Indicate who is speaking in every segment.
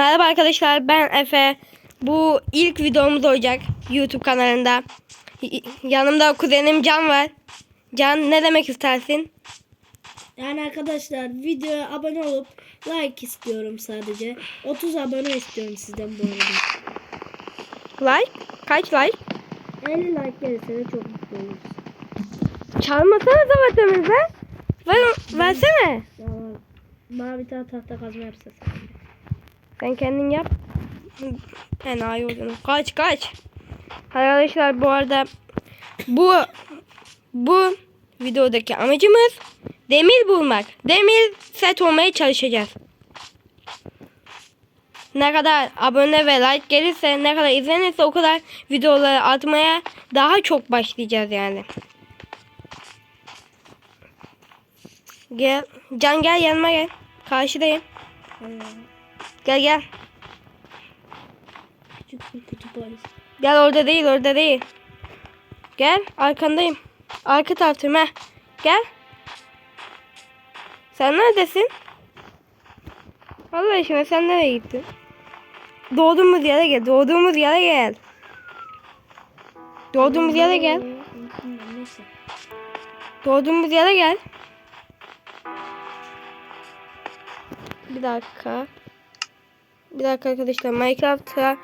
Speaker 1: Merhaba arkadaşlar ben Efe. Bu ilk videomuz olacak YouTube kanalında. Yanımda kuzenim Can var. Can ne demek istersin?
Speaker 2: Yani arkadaşlar videoya abone olup like istiyorum sadece. 30 abone istiyorum sizden bu arada.
Speaker 1: Like? Kaç like?
Speaker 2: 50 like gelirse de çok mutlu oluruz.
Speaker 1: Çalmasana zavatımızı. Ver, versene.
Speaker 2: Ya, bana bir tane tahta kazma yapsın.
Speaker 1: Sen kendin yap. Enayi oldun. Kaç kaç. Arkadaşlar bu arada bu bu videodaki amacımız demir bulmak. Demir set olmaya çalışacağız. Ne kadar abone ve like gelirse, ne kadar izlenirse o kadar videoları atmaya daha çok başlayacağız yani. Gel. Can gel yanıma gel. Karşıdayım. Gel gel.
Speaker 2: Küçük bir kütüphane.
Speaker 1: Gel orada değil orada değil. Gel arkandayım. Arka taraftayım ha. Gel. Sen neredesin? Allah aşkına sen nereye gittin? Doğduğumuz yere gel. Doğduğumuz yere gel. Doğduğumuz yere gel. Doğduğumuz yere gel. Bir dakika. Bir dakika arkadaşlar. Minecraft'a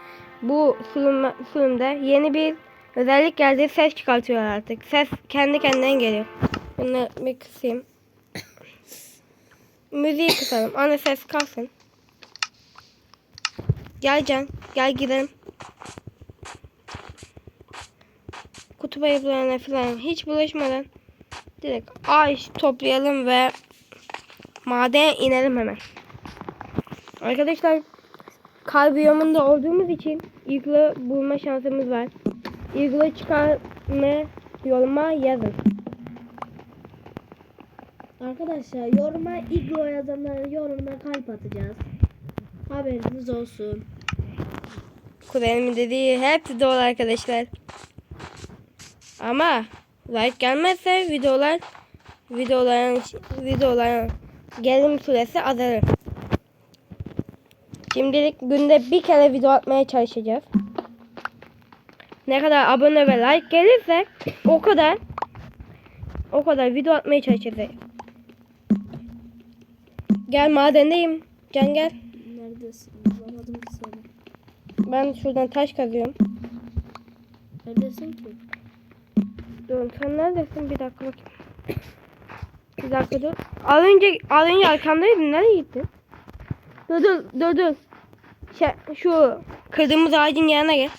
Speaker 1: bu sürüm, sürümde yeni bir özellik geldi. Ses çıkartıyor artık. Ses kendi kendine geliyor. Bunu bir kısayım. Müziği kısalım. Ana ses kalsın. Gel Can. Gel gidelim. Kutup ayıplarına falan hiç bulaşmadan direkt ağaç toplayalım ve madene inelim hemen. Arkadaşlar kar biyomunda olduğumuz için iglo bulma şansımız var. İglo çıkarma yoluma yazın.
Speaker 2: Arkadaşlar yoruma iglo yazanlara yorumuna kalp atacağız. Haberiniz olsun.
Speaker 1: Kuzenimin dediği hepsi doğru arkadaşlar. Ama like gelmezse videolar videoların videoların gelim süresi azalır. Şimdilik günde bir kere video atmaya çalışacağız. Ne kadar abone ve like gelirse o kadar o kadar video atmaya çalışacağız. Gel madendeyim. Can gel.
Speaker 2: Neredesin? Bulamadım ki seni.
Speaker 1: Ben şuradan taş kazıyorum.
Speaker 2: Neredesin ki?
Speaker 1: Dur sen neredesin? Bir dakika bakayım. Bir dakika dur. Az önce, az önce arkamdaydın. Nereye gittin? Dur dur dur dur. Şey, şu kırdığımız ağacın yanına gel.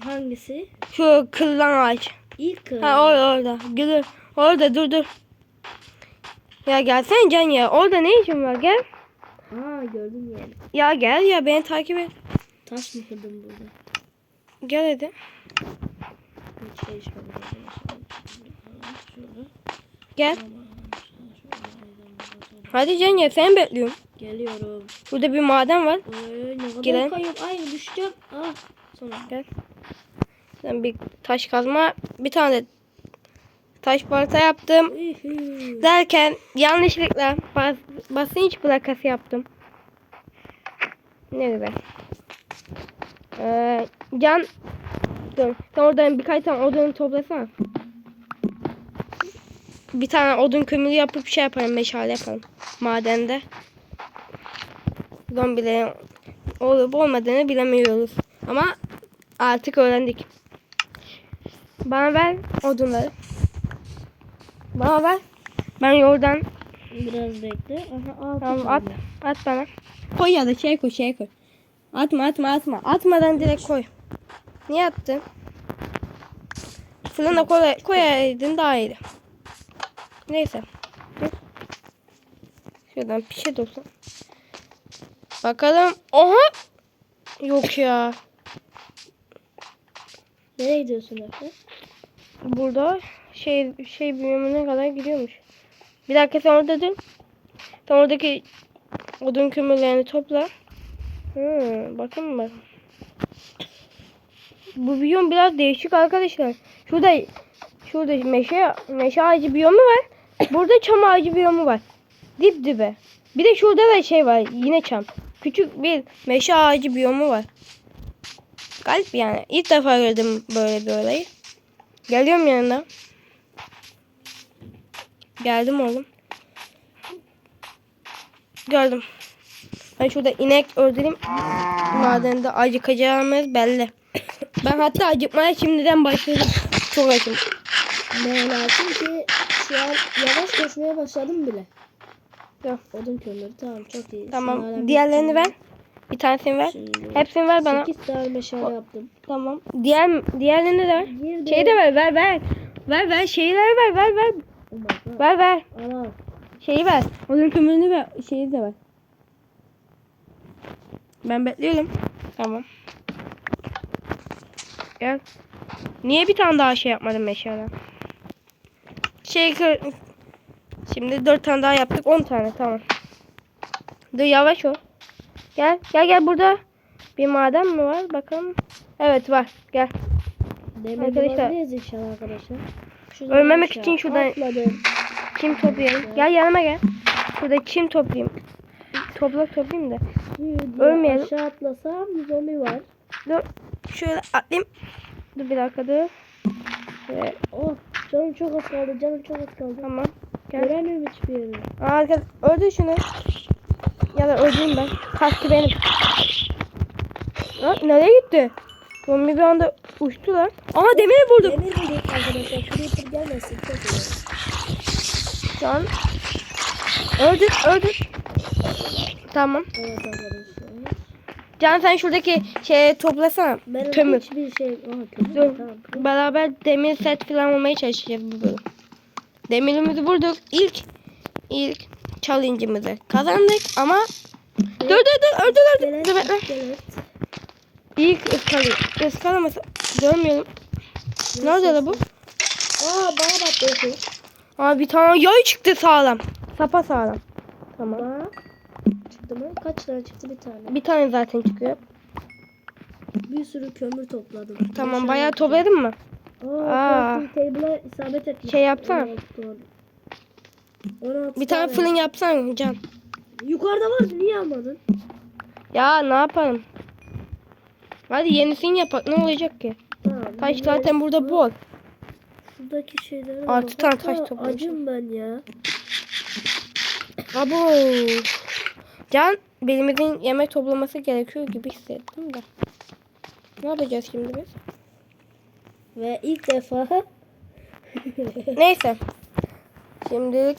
Speaker 2: Hangisi?
Speaker 1: Şu kırılan ağaç.
Speaker 2: İlk kız.
Speaker 1: Ha orada orada. Gülür. Orada dur dur. Ya gelsene Can ya. Orada ne işin var? Gel.
Speaker 2: Aa gördüm yani.
Speaker 1: Ya gel ya beni takip et.
Speaker 2: Taş mı kırdım burada?
Speaker 1: Gel hadi. Gel. Hadi Can ya seni bekliyorum.
Speaker 2: Geliyorum.
Speaker 1: Burada bir maden var.
Speaker 2: Ay ne kadar kayıp. Ay düşeceğim. Ah. Sonra.
Speaker 1: Gel. Ben bir taş kazma, bir tane de taş balta yaptım. Derken yanlışlıkla bas, basınç plakası yaptım. Ne güzel. Ee, can dur. Sen oradan birkaç tane odun toplasana. Bir tane odun kömürü yapıp şey yapalım, meşale yapalım. Madende. Zombilerin olup olmadığını bilemiyoruz. Ama artık öğrendik. Bana ver odunları. Bana ver. Ben yoldan
Speaker 2: Biraz bekle. Aha
Speaker 1: Tamam at. At bana. Koy ya da şey koy şey koy. Atma atma atma. Atmadan direkt koy. Niye attın? Fırına koy, koyaydın daha iyiydi. Neyse. Şuradan bir şey dursun. Bakalım. Oha. Yok ya.
Speaker 2: Nereye gidiyorsun Efe?
Speaker 1: Burada şey şey bölümüne kadar gidiyormuş. Bir dakika sen orada dur. Sen oradaki odun kömürlerini topla. Hmm, bakın bak. Bu biyom biraz değişik arkadaşlar. Şurada şurada meşe meşe ağacı biyomu var. Burada çam ağacı biyomu var. Dip dibe. Bir de şurada da şey var. Yine çam. Küçük bir meşe ağacı biyomu var. Galip yani. İlk defa gördüm böyle bir olayı. Geliyorum yanına. Geldim oğlum. Gördüm. Ben şurada inek öldüreyim. Madende acıkacağımız belli. Ben hatta acıkmaya şimdiden başladım. Çok acım.
Speaker 2: Ben lazım ki şu an yavaş koşmaya başladım bile.
Speaker 1: Yok.
Speaker 2: Odun kömürü tamam çok iyi.
Speaker 1: Tamam.
Speaker 2: Şunlardan
Speaker 1: Diğerlerini
Speaker 2: bir
Speaker 1: ver. Bir tanesini ver.
Speaker 2: Şimdi
Speaker 1: Hepsini ver bana.
Speaker 2: 8 tane meşale yaptım.
Speaker 1: Tamam. Diğer diğerlerini de ver.
Speaker 2: De...
Speaker 1: Şeyi de ver, ver, ver. Ver, ver. Şeyleri ver, ver, ver.
Speaker 2: Oh.
Speaker 1: Ver, ver.
Speaker 2: Ana.
Speaker 1: Şeyi ver. Onun kömürünü ver. Şeyi de ver. Ben bekliyorum. Tamam. Gel. Niye bir tane daha şey yapmadın meşale? Şey. Şimdi dört tane daha yaptık. On tane tamam. Dur yavaş ol. Gel. Gel gel burada. Bir maden mi var? Bakalım. Evet var. Gel.
Speaker 2: Demir
Speaker 1: Arkadaşlar.
Speaker 2: inşallah arkadaşlar. Şuradan
Speaker 1: Ölmemek
Speaker 2: aşağı
Speaker 1: için şuradan-
Speaker 2: Atladım.
Speaker 1: Çim toplayalım. Gel yanıma gel. Burada çim toplayayım. Toprak toplayayım da. Ölmeyelim.
Speaker 2: Aşağı atlasam zombi var.
Speaker 1: Dur. Şöyle atlayayım. Dur bir dakika dur. Şöyle,
Speaker 2: Oh canım çok az kaldı canım çok az kaldı.
Speaker 1: tamam.
Speaker 2: Göremiyorum hiçbir yeri.
Speaker 1: Aa, Arka, öldür şunu. Ya da öldüreyim ben. Kaskı benim. Aa, nereye gitti? Zombi bir anda uçtu lan. Aa demiri buldum.
Speaker 2: Demir bulduk arkadaşlar. Creeper gelmesin çok iyi.
Speaker 1: Şu an. Öldür öldür. Tamam.
Speaker 2: Evet arkadaşlar.
Speaker 1: Can sen şuradaki şeyi toplasana.
Speaker 2: Benim
Speaker 1: Kömür.
Speaker 2: hiçbir şey... Aha kömür.
Speaker 1: Dur.
Speaker 2: Tamam.
Speaker 1: Beraber demir set falan olmaya çalışacağız bu bölüm. Demirimizi bulduk. İlk ilk challenge'ımızı kazandık ama dur dur dur öldür.
Speaker 2: İskelet,
Speaker 1: Dur bekle. İlk ıskalı. Iskalaması görmüyorum. Nerede la bu?
Speaker 2: Aa bana battı.
Speaker 1: Aa bir tane yay çıktı sağlam. Sapa sağlam. Tamam.
Speaker 2: Çıktı mı? Kaç tane çıktı? Bir tane.
Speaker 1: Bir tane zaten çıkıyor.
Speaker 2: Bir sürü kömür topladım.
Speaker 1: Tamam bayağı topladın mı?
Speaker 2: Aa, table'a isabet etmiş.
Speaker 1: Şey yapsana.
Speaker 2: 16 tane. 16
Speaker 1: Bir tane fırın yapsan Can.
Speaker 2: Yukarıda vardı niye almadın?
Speaker 1: Ya ne yapalım? Hadi yenisini yapak ne olacak ki?
Speaker 2: Tamam.
Speaker 1: Taş zaten burada bol.
Speaker 2: Şuradaki şeyleri
Speaker 1: Altı
Speaker 2: bak.
Speaker 1: tane taş toplamışım.
Speaker 2: Acım ben ya.
Speaker 1: Abo. Can birimizin yemek toplaması gerekiyor gibi hissettim de. Ne yapacağız şimdi biz?
Speaker 2: Ve ilk defa
Speaker 1: Neyse. Şimdilik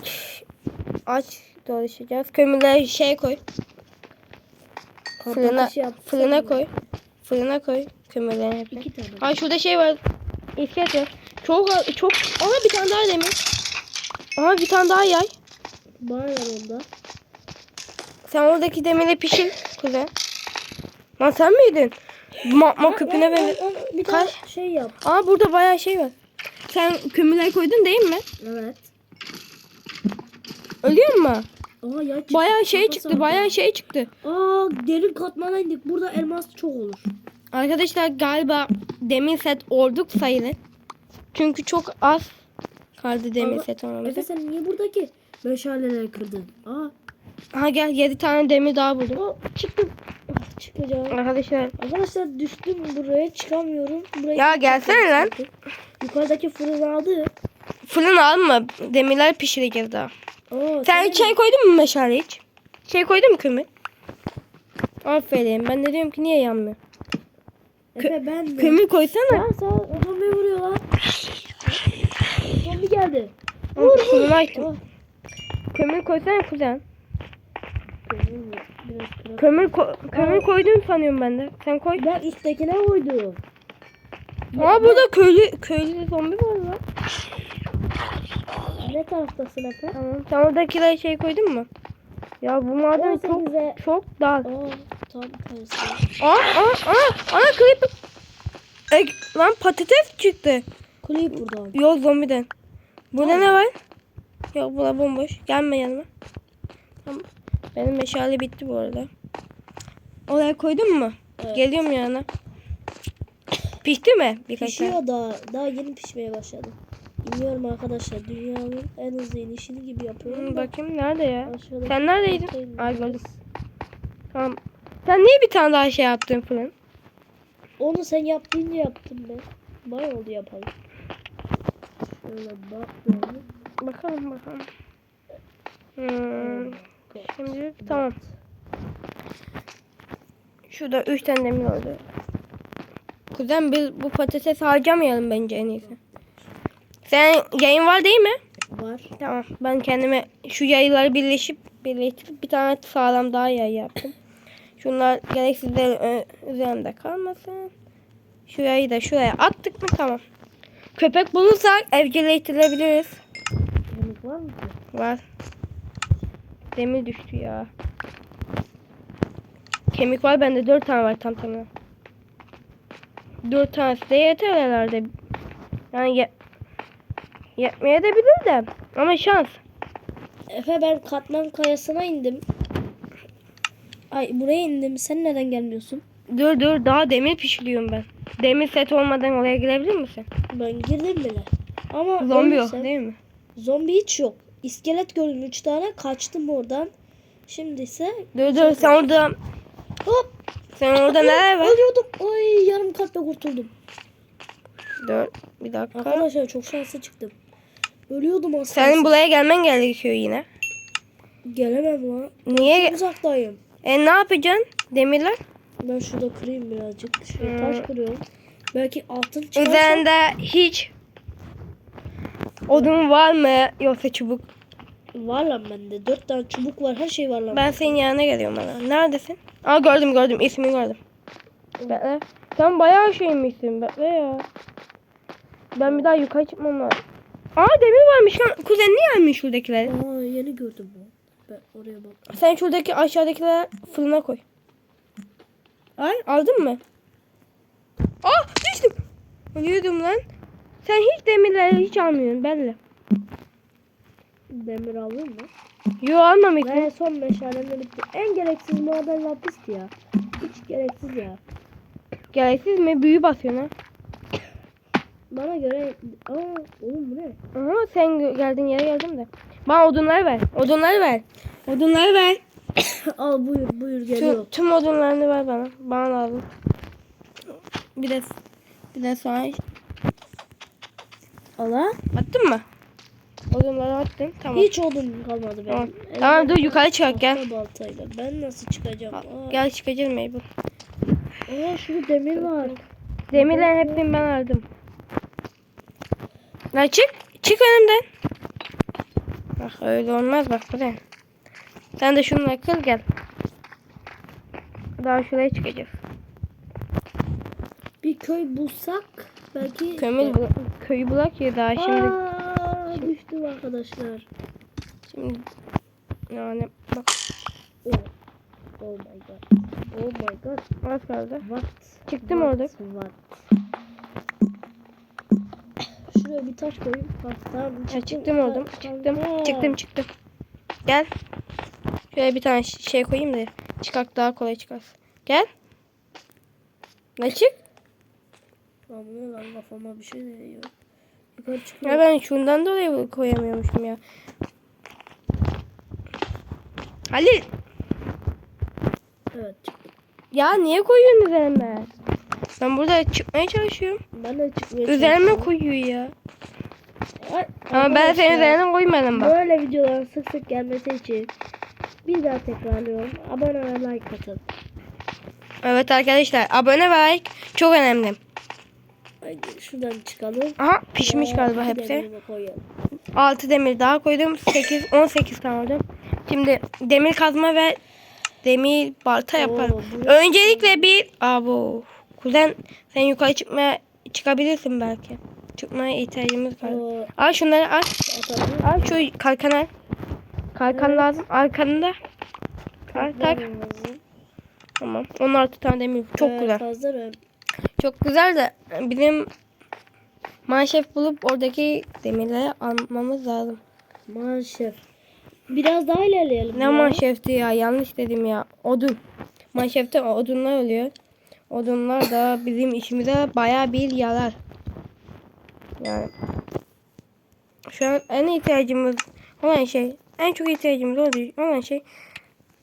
Speaker 1: aç dolaşacağız. Kömürleri şey koy. Fırına, fırına
Speaker 2: mı?
Speaker 1: koy. Fırına koy kömürlerin hepsini.
Speaker 2: İki tane.
Speaker 1: Aa şurada şey var. İskelet var. Çok çok. Aha bir tane daha demir. Aha bir tane daha yay.
Speaker 2: Bana ver onda.
Speaker 1: Sen oradaki demiri pişir kuzen. Lan sen miydin? Magma küpüne ben.
Speaker 2: aa, aa, Bir tane şey yap.
Speaker 1: Aa burada bayağı şey var. Sen kömürleri koydun değil mi?
Speaker 2: Evet.
Speaker 1: Ölüyor mu?
Speaker 2: Aa ya çıktı.
Speaker 1: Bayağı şey
Speaker 2: Kafa
Speaker 1: çıktı,
Speaker 2: sardı.
Speaker 1: bayağı şey çıktı.
Speaker 2: Aa derin katmana indik. Burada elmas çok olur.
Speaker 1: Arkadaşlar galiba demir set olduk sayılır. Çünkü çok az kaldı demir
Speaker 2: Ama-
Speaker 1: set
Speaker 2: Efe
Speaker 1: olmamıza.
Speaker 2: sen niye buradaki meşaleleri kırdın? Aa,
Speaker 1: Aha gel 7 tane demir daha buldum.
Speaker 2: Ah, çıkacağım.
Speaker 1: Arkadaşlar
Speaker 2: Arkadaşlar düştüm buraya çıkamıyorum. Buraya
Speaker 1: Ya gelsene lan.
Speaker 2: Yukarıdaki fırını aldı.
Speaker 1: fırın alma. Demirler pişireceğiz daha.
Speaker 2: Aa,
Speaker 1: Sen
Speaker 2: tamam.
Speaker 1: şey koydun mu meşale hiç? Şey koydun mu kömür? Aferin. Ben de diyorum ki niye yanmıyor?
Speaker 2: Efe ben de.
Speaker 1: Kömür koysana.
Speaker 2: Ya sağ ol. Zombi vuruyor lan. Zombi geldi.
Speaker 1: Vur Fırını açtım. Kömür koysana kuzen.
Speaker 2: kömür.
Speaker 1: Kömür ko- kömür koydun sanıyorum ben de. Sen koy.
Speaker 2: Ben üsttekine koydum.
Speaker 1: Aa burada köylü köylü zombi var lan.
Speaker 2: Ne taraftasın Efe?
Speaker 1: Tamam. Sen oradakiler şey koydun mu? Ya bu maden çok
Speaker 2: 18'e.
Speaker 1: çok dar.
Speaker 2: Aa tam tersi.
Speaker 1: Aa aa aa aa creeper. E, lan patates çıktı.
Speaker 2: Kuleyi buradan.
Speaker 1: Yok zombiden. Burada ne var? Yok bura bomboş. Gelme yanıma. Tamam. Benim meşale bitti bu arada. Oraya koydun mu?
Speaker 2: Evet.
Speaker 1: Geliyorum yanına. Pişti mi? Birkaç tane.
Speaker 2: Pişiyor daha. Daha yeni pişmeye başladı. Bilmiyorum arkadaşlar. Dünyanın en hızlı inişini gibi yapıyorum.
Speaker 1: Hmm, bakayım nerede ya?
Speaker 2: aşağıda-
Speaker 1: Sen neredeydin? Ay gördüm. Tamam. Sen niye bir tane daha şey yaptın fırın?
Speaker 2: Onu sen yaptığınca yaptım ben. Bana oldu yapalım. Şöyle bak.
Speaker 1: Bakalım bakalım. Hmm, şimdi tamam. Şurada üç tane demir oldu. Kuzen biz bu patates harcamayalım bence en iyisi. Sen yayın var değil mi?
Speaker 2: Var.
Speaker 1: Tamam. Ben kendime şu yayları birleşip birleştirip bir tane sağlam daha yay yaptım. Şunlar gereksizler ö- üzerimde kalmasın. Şu yayı da şuraya attık mı tamam. Köpek bulursak evcilleştirebiliriz.
Speaker 2: Yemek var mı?
Speaker 1: Var. Demir düştü ya. Kemik var bende dört tane var tam tamına. Dört tanesi de yeter herhalde. Yani ye yetmeye de bilir de. Ama şans.
Speaker 2: Efe ben katman kayasına indim. Ay buraya indim. Sen neden gelmiyorsun?
Speaker 1: Dur dur daha demir pişiriyorum ben. Demir set olmadan oraya girebilir misin?
Speaker 2: Ben girdim bile. Ama
Speaker 1: Zombi yok değil mi?
Speaker 2: Zombi hiç yok. İskelet gördüm 3 tane. Kaçtım oradan. Şimdi ise
Speaker 1: Dur dur sen orada
Speaker 2: hop
Speaker 1: sen orada neler var?
Speaker 2: ölüyordum. Ay yarım kalple kurtuldum.
Speaker 1: Dur bir dakika.
Speaker 2: Arkadaşlar çok şanslı çıktım. Ölüyordum aslında.
Speaker 1: Senin buraya gelmen gerekiyor yine.
Speaker 2: Gelemem lan.
Speaker 1: Niye?
Speaker 2: Uzaktayım.
Speaker 1: E ne yapacaksın? Demirler?
Speaker 2: Ben şurada kırayım birazcık. Şöyle
Speaker 1: Hmm.
Speaker 2: taş kırıyorum. Belki altın çıkarsa.
Speaker 1: Üzerinde hiç odun var mı yoksa çubuk?
Speaker 2: Var lan bende. Dört tane çubuk var. Her şey var lan.
Speaker 1: Ben senin yanına geliyorum bana. Neredesin? Aa gördüm gördüm ismini gördüm. Bekle. Sen bayağı şeymişsin bekle ya. Ben bir daha yukarı çıkmam lazım. Aa demir varmış lan. Kuzen niye almış şuradakileri?
Speaker 2: Aa yeni gördüm bu. Ben oraya bak.
Speaker 1: Sen şuradaki aşağıdakileri fırına koy. Ay aldın mı? Aa düştüm. Ölüyordum lan. Sen hiç demirleri hiç almıyorsun belli.
Speaker 2: Demir aldın mı?
Speaker 1: Yo almamışsın.
Speaker 2: Ve son meşalemle bitti. En gereksiz maden lapisti ya. Hiç gereksiz ya.
Speaker 1: Gereksiz mi? Büyü basıyorsun ha.
Speaker 2: Bana göre... Aa oğlum bu ne?
Speaker 1: Aha sen geldiğin yere geldim de. Bana odunları ver. Odunları ver. Odunları ver.
Speaker 2: Al buyur buyur
Speaker 1: Tüm,
Speaker 2: geliyor.
Speaker 1: tüm odunlarını ver bana. Bana lazım. Bir de bir de sonra
Speaker 2: Ala.
Speaker 1: attın mı? Odunları attım. Tamam.
Speaker 2: Hiç odun kalmadı benim.
Speaker 1: Tamam.
Speaker 2: Elimde
Speaker 1: Tamam dur yukarı çıkak gel.
Speaker 2: baltayla. Ben nasıl çıkacağım? Aa,
Speaker 1: Gel çıkacağız meyve.
Speaker 2: Aa şurada demir var.
Speaker 1: Demirlerin hepsini ben aldım. Lan çık. Çık önümden. Bak öyle olmaz bak buraya. Sen de şununla kır gel. Daha şuraya çıkacağız.
Speaker 2: Bir köy bulsak belki...
Speaker 1: Kömür bul- köyü bulak ya daha şimdi.
Speaker 2: Aa, düştüm arkadaşlar.
Speaker 1: Şimdi yani bak
Speaker 2: Oh. Oh my god. Oh my god.
Speaker 1: az kaldı.
Speaker 2: What?
Speaker 1: Çıktım
Speaker 2: What?
Speaker 1: orada.
Speaker 2: What? Şuraya bir taş koyayım. Ha, tamam,
Speaker 1: Ya çıktım oradan. Çıktım.
Speaker 2: tamam.
Speaker 1: Çıktım çıktım. Gel. Şöyle bir tane şey koyayım da çıkak daha kolay çıkarsın. Gel. Ne çık?
Speaker 2: Ne lan kafama bir şey değiyor. Yukarı
Speaker 1: Ya
Speaker 2: çıkıyor.
Speaker 1: ben şundan dolayı koyamıyormuşum ya. Halil.
Speaker 2: Evet.
Speaker 1: Ya niye koyuyorsun üzerime? Ben burada çıkmaya çalışıyorum.
Speaker 2: Ben de çıkmaya
Speaker 1: Üzerime koyuyor ya.
Speaker 2: Ay,
Speaker 1: Ama ben senin üzerine koymadım bak.
Speaker 2: Böyle videoların sık sık gelmesi için bir daha tekrarlıyorum. Abone ve like atın.
Speaker 1: Evet arkadaşlar abone ve like çok önemli.
Speaker 2: Haydi şuradan çıkalım.
Speaker 1: Aha pişmiş
Speaker 2: Ve
Speaker 1: galiba
Speaker 2: bir
Speaker 1: hepsi.
Speaker 2: demirimi koyalım.
Speaker 1: 6 demir daha koydum. 8 18 kaldı. Şimdi demir kazma ve demir balta yaparım.
Speaker 2: Oo,
Speaker 1: Öncelikle bir abo. Kuzen sen yukarı çıkmaya çıkabilirsin belki. Çıkmaya ihtiyacımız var.
Speaker 2: Oo,
Speaker 1: Al şunları al.
Speaker 2: atalım.
Speaker 1: Al şu kalkanı al. Kalkan
Speaker 2: Evet.
Speaker 1: lazım. Arkanda. Tak.
Speaker 2: Lazım.
Speaker 1: Tamam. 16 tane demir. Çok
Speaker 2: Evet,
Speaker 1: güzel.
Speaker 2: Hazırım.
Speaker 1: Çok güzel de bizim manşef bulup oradaki demirleri almamız lazım.
Speaker 2: Manşef. Biraz daha ilerleyelim.
Speaker 1: Ne
Speaker 2: ya.
Speaker 1: manşefti ya? Yanlış dedim ya. Odun. Manşefte odunlar oluyor. Odunlar da bizim işimize baya bir yarar. Yani şu an en ihtiyacımız olan şey, en çok ihtiyacımız olan olan şey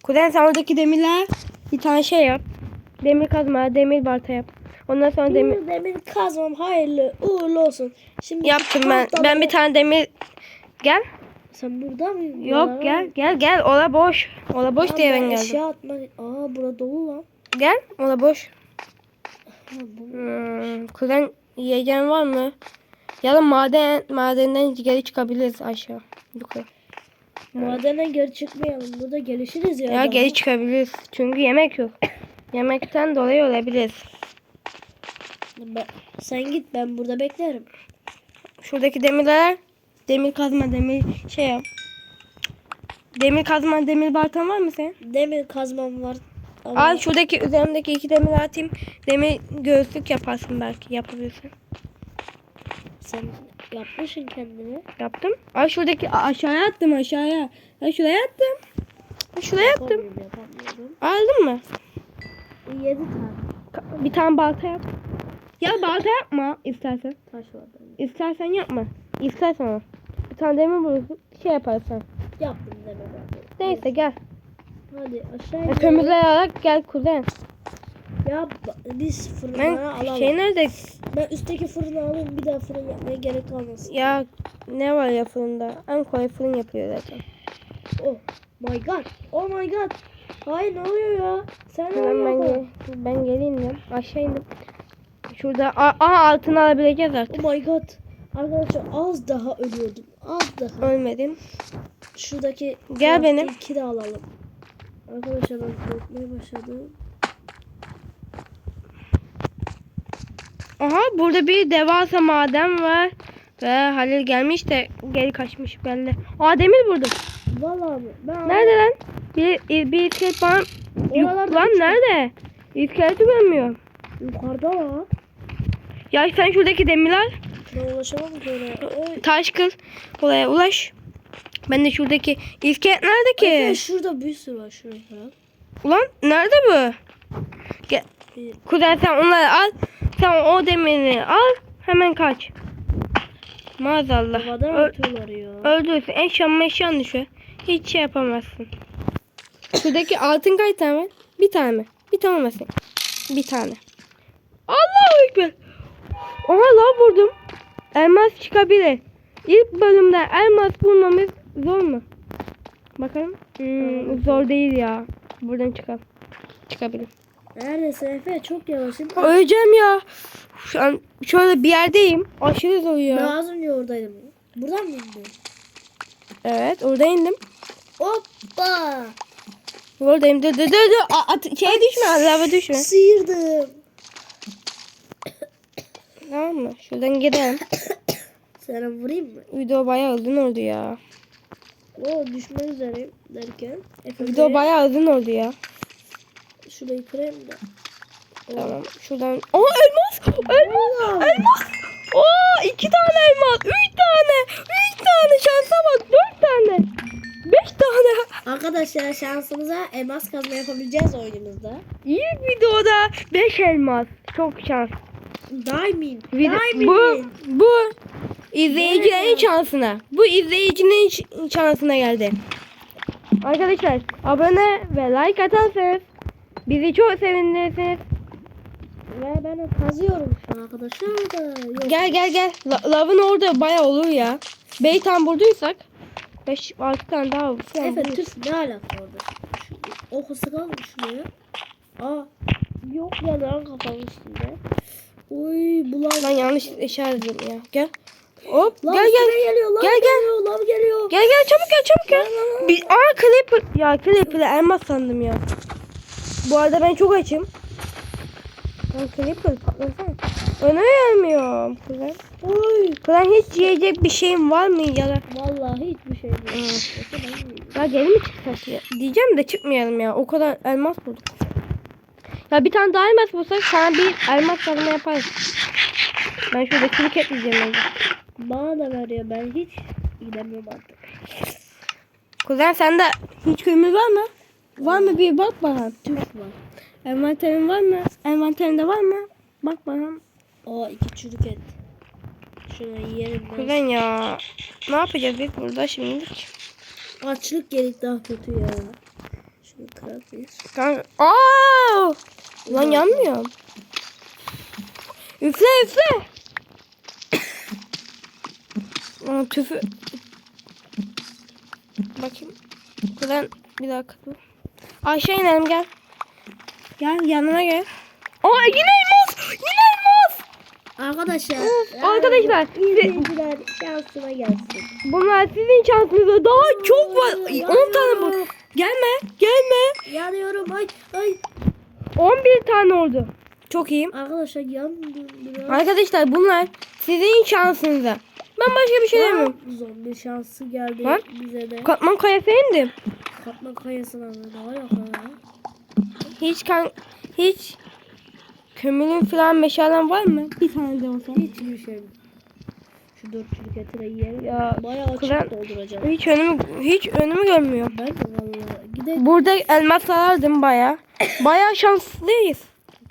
Speaker 1: Kuzen sen oradaki demirler Bir tane şey yap. Demir kazma, demir balta yap. Ondan sonra demir...
Speaker 2: Demir, demir kazmam hayırlı uğurlu olsun. Şimdi
Speaker 1: Yaptım ben. Ben bir tane demir... Gel.
Speaker 2: Sen burada mı?
Speaker 1: Yok gel gel gel. Ola boş. Ola boş diye ben geldim.
Speaker 2: Eşya atma. Aa burada dolu lan.
Speaker 1: Gel. Ola boş. Hmm, kuzen yiyeceğin var mı? Ya da maden madenden geri çıkabiliriz aşağı. Yukarı.
Speaker 2: Madene geri çıkmayalım. Burada gelişiriz ya.
Speaker 1: Ya geri çıkabiliriz. Çünkü yemek yok. Yemekten dolayı olabiliriz.
Speaker 2: Ben- sen git ben burada beklerim.
Speaker 1: Şuradaki demirler demir kazma demir şey yap. Demir kazma demir baltan var mı senin?
Speaker 2: Demir kazmam var. Ama
Speaker 1: Al şuradaki üzerimdeki iki demir atayım. Demir göğüslük yaparsın belki yapabilirsin.
Speaker 2: sen yapmışsın kendini.
Speaker 1: Yaptım. Al şuradaki aşağıya attım aşağıya. Ya şuraya attım. Şuraya attım.
Speaker 2: Yapamıyorum, yapamıyorum.
Speaker 1: Aldın mı?
Speaker 2: Yedi tane
Speaker 1: Bir tane balta yap. Ya balta yapma istersen.
Speaker 2: taş var bende.
Speaker 1: İstersen yapma. İstersen ama. Bir tane demir bulursun. Şey yaparsan.
Speaker 2: Yaptım deme ben.
Speaker 1: Neyse gel.
Speaker 2: Hadi aşağı
Speaker 1: Ya,
Speaker 2: inelim.
Speaker 1: kömürleri alarak gel kuzen.
Speaker 2: Ya biz fırına
Speaker 1: Ben
Speaker 2: alalım.
Speaker 1: şey nerede?
Speaker 2: Ben üstteki fırını alayım bir daha fırın yapmaya gerek kalmasın.
Speaker 1: Ya ne var ya fırında? En kolay fırın yapıyor zaten.
Speaker 2: Oh my god. Oh my god. Hayır ne oluyor ya? Sen ne
Speaker 1: Ben, ben, gel, ben geleyim diyorum. Aşağı indim. Şurada a- aha altını alabileceğiz artık.
Speaker 2: Oh my god. Arkadaşlar az daha ölüyordum. Az daha.
Speaker 1: Ölmedim.
Speaker 2: Şuradaki
Speaker 1: Gel benim.
Speaker 2: iki de alalım. Arkadaşlar ben korkmaya başladım.
Speaker 1: Aha burada bir devasa maden var. Ve Halil gelmiş de geri kaçmış belli. Aa demir buldum.
Speaker 2: Vallahi mi? Ben
Speaker 1: Nerede lan? Bir, bir iskelet falan. Yok
Speaker 2: Oralarda
Speaker 1: lan
Speaker 2: hiç-
Speaker 1: nerede? İskeleti görmüyorum.
Speaker 2: Yukarıda la.
Speaker 1: Ya sen şuradaki demirler
Speaker 2: Ben ulaşamam ki oraya.
Speaker 1: Taş kıl. Oraya ulaş. Ben de şuradaki iskelet nerede
Speaker 2: Efe,
Speaker 1: ki?
Speaker 2: şurada bir sürü var şurada.
Speaker 1: Ulan nerede bu? Gel. Kuzen sen onları al. Sen o demirini al. Hemen kaç. Maazallah.
Speaker 2: Havadan
Speaker 1: Ö-
Speaker 2: atıyorlar ya.
Speaker 1: öldürürsün. Eşyan meşyan düşer. Hiç şey yapamazsın. Şuradaki altın kaç tane? Bir tane? Bir tane mi? Bir tane. Allahu Ekber. Oha la vurdum. Elmas çıkabilir. İlk bölümde elmas bulmamız zor mu? Bakalım. Hmm, zor değil ya. Buradan çıkalım. Çıkabilir.
Speaker 2: Neredesin Efe? Çok yavaşım.
Speaker 1: Öleceğim ya. Şu an şöyle bir yerdeyim. Aşırı zor ya.
Speaker 2: Ben az önce oradaydım. Buradan mı indin?
Speaker 1: Evet orada indim.
Speaker 2: Hoppa!
Speaker 1: Dur dur. dur. A- at- şeye düşme. Lava düşme.
Speaker 2: Sıyırdım.
Speaker 1: Tamam mı? Şuradan gidelim.
Speaker 2: Sana vurayım mı?
Speaker 1: Video bayağı uzun oldu ya.
Speaker 2: O düşmek üzereyim derken. Efe
Speaker 1: Video bayağı uzun oldu ya.
Speaker 2: Şurayı kırayım da.
Speaker 1: Tamam. Şuradan. Aa elmas. Elmas. Elmas. Oo iki tane elmas. Üç tane. Üç tane. Şansa bak. Dört tane. Beş tane.
Speaker 2: Arkadaşlar şansımıza elmas kazma yapabileceğiz oyunumuzda.
Speaker 1: İlk videoda beş elmas. Çok şans.
Speaker 2: Diamond. Diamond.
Speaker 1: bu bu izleyicilerin
Speaker 2: Evet.
Speaker 1: şansına. Bu izleyicinin şansına geldi. Arkadaşlar abone ve like atarsanız bizi çok sevindirirsiniz.
Speaker 2: Ve ben kazıyorum şu an arkadaşlar da. Yok.
Speaker 1: Gel gel gel. La- lavın orada bayağı olur ya. 5 tane bulduysak 5 6 tane daha
Speaker 2: Efe
Speaker 1: buluruz.
Speaker 2: tüf ne alaka orada? Şu, oku sıkalım şuraya. Aa. Yok ya lan kafamın üstünde. Oy bulan.
Speaker 1: Ben yanlış işaretledim ya. Gel. Hop
Speaker 2: Lav
Speaker 1: gel gel.
Speaker 2: geliyor. Lav
Speaker 1: Gel, gel.
Speaker 2: geliyor. Lav geliyor.
Speaker 1: Gel gel çabuk gel çabuk gel.
Speaker 2: Lan.
Speaker 1: Bir, aa Clipper. Ya Clipper'ı elmas sandım ya. Bu arada ben çok açım. Lan Clipper patlasana. Öne gelmiyorum. Kuzen.
Speaker 2: Oy.
Speaker 1: Kuzen hiç yiyecek bir şeyim var mı ya da?
Speaker 2: Vallahi hiçbir şey yok. Ben.
Speaker 1: Ya geri mi çıksak ya? Diyeceğim de çıkmayalım ya. O kadar elmas bulduk. Ya bir tane daha elmas bulsak sana bir elmas kazma yaparız. Ben şurada kriket diyeceğim önce.
Speaker 2: Bana da veriyor. Ben hiç gidemiyorum artık.
Speaker 1: Kuzen sende hiç kömür var mı? Var mı bir bak bakalım.
Speaker 2: Tüf var.
Speaker 1: Envanterin var mı? Envanterinde var mı? Bak bakalım.
Speaker 2: Aa iki çürük et. Şunu yiyelim. ben.
Speaker 1: Kuzen ya. Ne yapacağız biz burada şimdilik?
Speaker 2: Açlık gerek daha kötü ya. Kırar mıyız?
Speaker 1: Kanka. Aa! Lan yanmıyor. Üfle üfle. Aa, tüfü. Bakayım. Buradan bir dakika. Aşağı inelim gel. Gel yanıma gel. Aa yine elmas. Yine elmas.
Speaker 2: Arkadaşlar.
Speaker 1: Arkadaşlar.
Speaker 2: İzleyiciler şansına gelsin.
Speaker 1: Bunlar sizin şansınızda daha çok var. 10 tane bu. Gelme. Gelme.
Speaker 2: Yanıyorum ay ay.
Speaker 1: 11 tane oldu. Çok iyiyim.
Speaker 2: Arkadaşlar yandım biraz.
Speaker 1: Arkadaşlar bunlar sizin şansınıza. Ben başka bir şey demiyorum.
Speaker 2: Zombi şansı geldi
Speaker 1: Var.
Speaker 2: bize de.
Speaker 1: Katman kayası indim.
Speaker 2: Katman kayasına mı? Ne alaka ya?
Speaker 1: Hiç kan hiç kömürün falan meşalen var mı? Bir tane de olsa.
Speaker 2: Hiçbir şey. Şu dörtçülük etine yiyelim.
Speaker 1: Ya
Speaker 2: Bayağı açık
Speaker 1: Kur'an-
Speaker 2: dolduracağım.
Speaker 1: hiç önümü hiç önümü görmüyorum.
Speaker 2: Ben de vallahi. Gidelim.
Speaker 1: Burada elmas alırdım baya. Baya şanslıyız.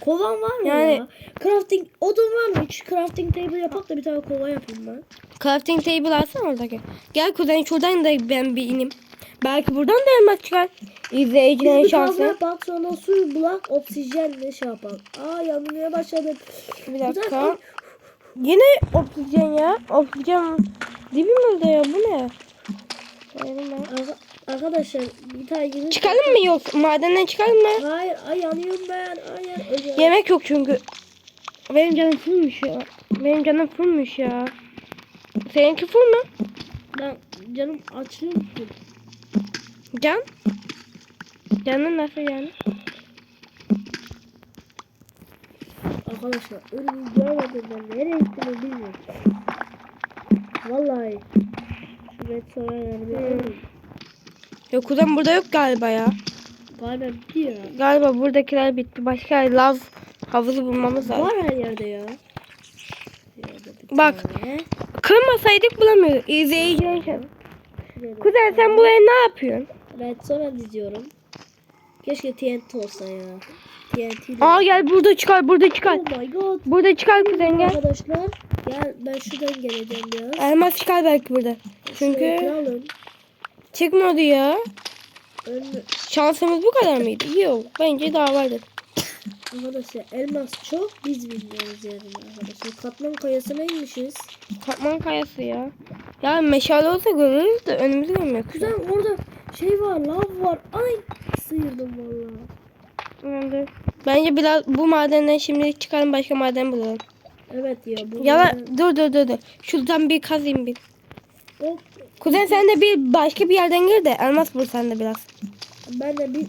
Speaker 2: Kovan var mı
Speaker 1: Yani-
Speaker 2: ya? Crafting odun var mı? Hiç crafting table yapak da bir tane kova yapayım ben.
Speaker 1: Crafting table alsana oradaki. Gel kuzen şuradan da ben bir ineyim. Belki buradan da elmas çıkar. İzleyicilerin
Speaker 2: bir kazma
Speaker 1: şansı.
Speaker 2: yapak sonra su bulak oksijenle şey yapak. Aa yanmaya başladım.
Speaker 1: Bir dakika. Yine oksijen ya. Oksijen dibimizde ya bu ne?
Speaker 2: Arkadaşlar bir tane yeni...
Speaker 1: Çıkalım mı yok? Madenden çıkalım mı?
Speaker 2: Hayır ay yanıyorum ben. Hayır. Öyle.
Speaker 1: Yemek yok çünkü. Benim canım fullmuş ya. Benim canım fullmuş ya. Seninki full mu?
Speaker 2: Ben canım açlıyor musun?
Speaker 1: Can? Canın nasıl yani?
Speaker 2: Arkadaşlar önümü görmedim ben. Nereye gittiğimi bilmiyorum. Vallahi. Şu sonra yani.
Speaker 1: Yok kuzen burada yok galiba ya.
Speaker 2: Galiba bitti ya.
Speaker 1: Galiba buradakiler bitti. Başka lav havuzu bulmamız lazım.
Speaker 2: Var her yerde ya.
Speaker 1: Bak.
Speaker 2: tane.
Speaker 1: Kırmasaydık bulamıyoruz.
Speaker 2: Da-
Speaker 1: Kuzen sen buraya ne yapıyorsun?
Speaker 2: Red sonra diziyorum. Keşke TNT olsa ya. TNT ile-
Speaker 1: Aa gel burada çıkar burada çıkar.
Speaker 2: Oh my god.
Speaker 1: Burada çıkar kuzen gel.
Speaker 2: Arkadaşlar gel ben şuradan geleceğim biraz.
Speaker 1: Elmas çıkar belki burada. Çünkü çıkmadı ya.
Speaker 2: Önlü.
Speaker 1: Şansımız bu kadar mıydı? Yok. Bence daha vardı.
Speaker 2: Arkadaşlar elmas çok biz bilmiyoruz yani arkadaşlar. Katman kayasına inmişiz.
Speaker 1: Katman kayası ya. Ya meşale olsa görürüz de önümüzü görmüyor.
Speaker 2: Güzel orada şey var lav var. Ay sıyırdım vallahi.
Speaker 1: Bence, bence biraz bu madenden şimdilik çıkalım başka maden bulalım.
Speaker 2: Evet ya. Bu
Speaker 1: Ya dur dur dur dur. Şuradan bir kazayım bir.
Speaker 2: Hop,
Speaker 1: Kuzen sen de bir başka bir yerden gir de elmas bul sen de biraz.
Speaker 2: ben de bir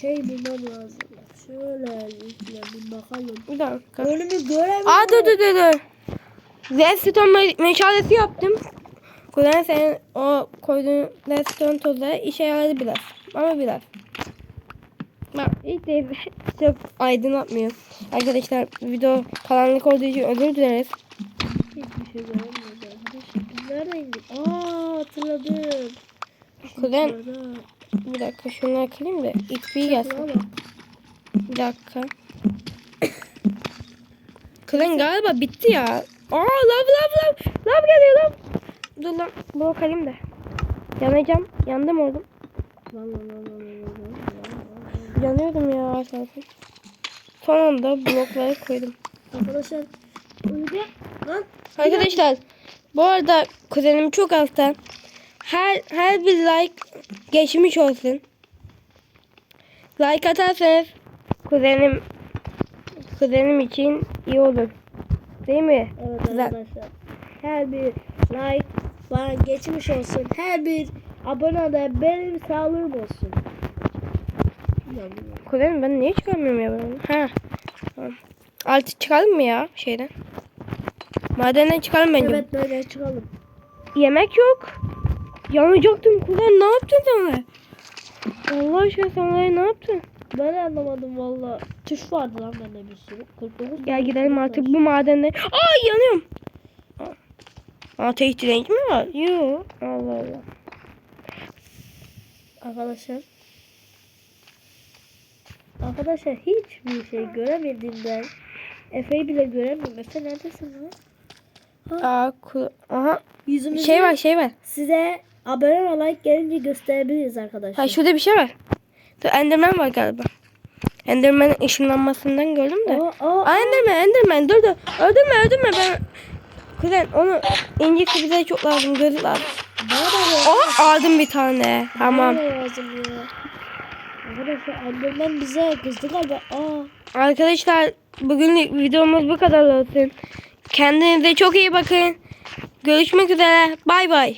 Speaker 2: şey bulmam lazım. Şöyle bir bakalım.
Speaker 1: Bir dakika.
Speaker 2: Önümü göremiyorum.
Speaker 1: Aa dur dur dur dur. Redstone me- meşalesi yaptım. Kuzen senin o koyduğun redstone tozları işe yaradı biraz. Ama biraz. Bak ilk de çok aydınlatmıyor. Arkadaşlar video karanlık olduğu için özür dileriz.
Speaker 2: Hiçbir şey nereye indik? Aa hatırladım.
Speaker 1: Kuzen bir dakika şunları kırayım da XP gelsin.
Speaker 2: Şuna bak.
Speaker 1: Bir dakika. Kuzen galiba bitti ya. Aa lav lav lav. Lav geliyor lav. Dur lan blok alayım da. Yanacağım. Yandım oğlum.
Speaker 2: Lan lan lan lan lan lan lan.
Speaker 1: Yanıyordum ya zaten. Son anda blokları koydum.
Speaker 2: Arkadaşlar önce lan
Speaker 1: Arkadaşlar bu arada kuzenim çok hasta. Her her bir like geçmiş olsun. Like atarsanız kuzenim kuzenim için iyi olur. Değil mi?
Speaker 2: Evet
Speaker 1: Güzel.
Speaker 2: arkadaşlar. Her bir like bana geçmiş olsun. Her bir abone de benim sağlığım olsun.
Speaker 1: Kuzenim ben niye çıkarmıyorum ya ben? Ha. Altı çıkalım mı ya şeyden? Madenden çıkalım bence.
Speaker 2: Evet böyle çıkalım.
Speaker 1: Yemek yok. Yanacaktım kuzen ne yaptın sen öyle? Allah aşkına sen oraya ne yaptın?
Speaker 2: Ben anlamadım valla. Tuş vardı lan bende bir sürü. 49
Speaker 1: Gel gidelim artık bu madende. Ay yanıyorum. Aa, Ateş direnci mi var? Yok. Allah Allah.
Speaker 2: Arkadaşlar. Arkadaşlar hiçbir şey göremediğimden Efe'yi bile göremiyorum. Efe neredesin lan?
Speaker 1: Aa, aha.
Speaker 2: Yüzümüzü
Speaker 1: Şey var şey var.
Speaker 2: size abone ve like gelince gösterebiliriz arkadaşlar.
Speaker 1: Ha şurada bir şey var. Dur, Enderman var galiba. Enderman'ın ışınlanmasından gördüm de.
Speaker 2: Aa, aa,
Speaker 1: Aa, Enderman, Enderman dur dur. Öldürme, öldürme ben. Kuzen onu incisi bize çok lazım, gözü lazım. Oh, aldım bir tane. Tamam.
Speaker 2: Arkadaşlar annemden bize kızdı galiba.
Speaker 1: Arkadaşlar bugünlük videomuz bu kadar olsun. Kendinize çok iyi bakın. Görüşmek üzere. Bay bay.